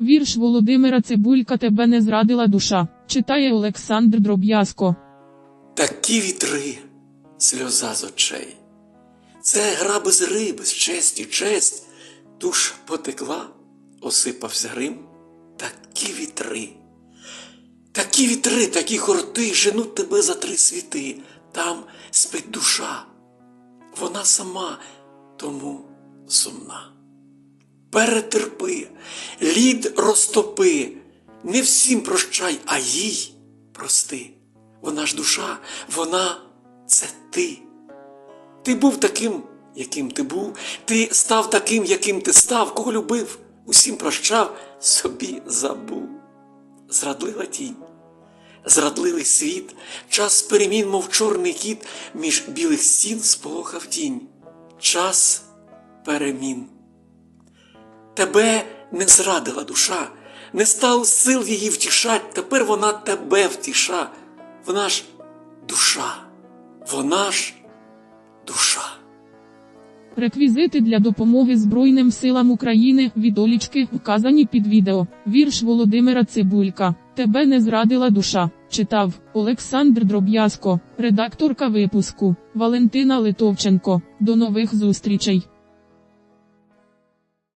Вірш Володимира Цибулька тебе не зрадила душа. Читає Олександр Дроб'язко. Такі вітри, сльоза з очей. Це гра без гри, без честі, честь. Душ потекла, осипався грим. Такі вітри. Такі вітри, такі хорти женуть тебе за три світи. Там спить душа. Вона сама тому сумна. Перетерпи, лід розтопи, не всім прощай, а їй прости. Вона ж душа, вона це ти. Ти був таким, яким ти був, ти став таким, яким ти став, кого любив, усім прощав, собі забув. Зрадлива тінь, зрадливий світ, час перемін, мов чорний кіт, між білих стін сполохав тінь. Час перемін. Тебе не зрадила душа, не стало сил її втішать, тепер вона тебе втіша. Вона ж душа, вона ж душа. Реквізити для допомоги Збройним силам України відолічки вказані під відео. Вірш Володимира Цибулька. Тебе не зрадила душа. Читав Олександр Дроб'язко, редакторка випуску Валентина Литовченко. До нових зустрічей.